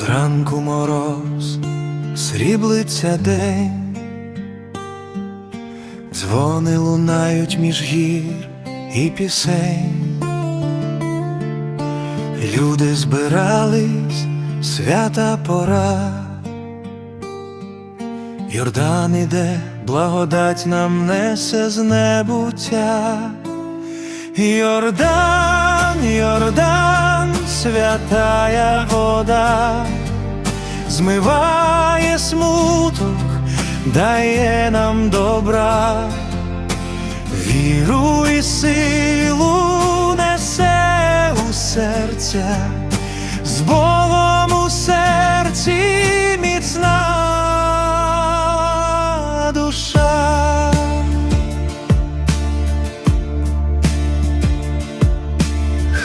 Зранку мороз, сріблиться день, дзвони лунають між гір і пісень. Люди збирались, свята пора. Йордан іде, благодать нам несе з небуття. Йордан, Йордан, святая вода, змиває смуток, дає нам добра, віру і силу несе у серця, з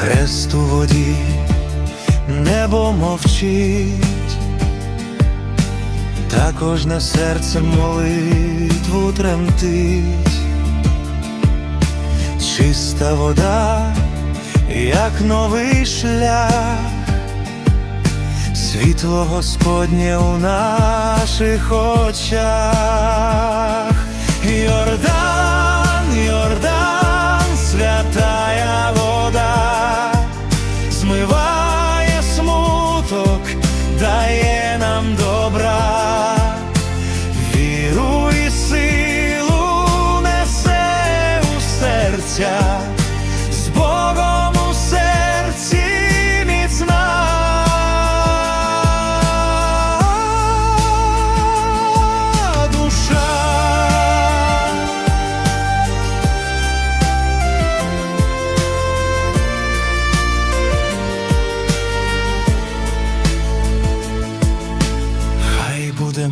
Хрест у воді, небо мовчить, та кожне серце молитву тремтить, чиста вода, як новий шлях, світло Господнє у наших очах. Йордан, дає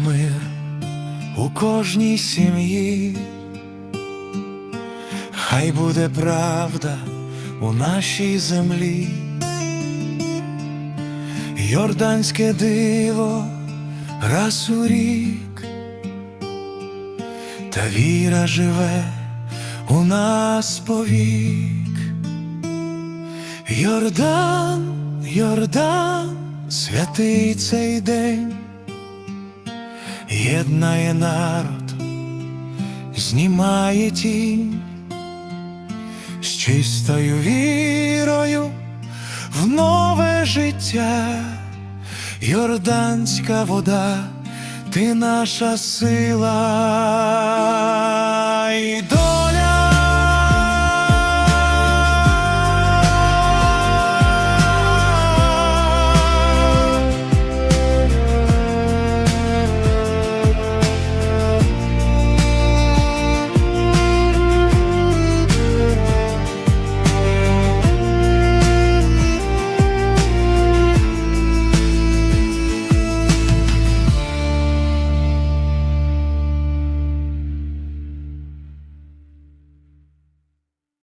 мир у кожній сім'ї, хай буде правда у нашій землі, Йорданське диво раз у рік, та віра живе у нас повік. Йордан, Йордан, святий цей день єднає народ, знімає тінь. З чистою вірою в нове життя, Йорданська вода, ти наша сила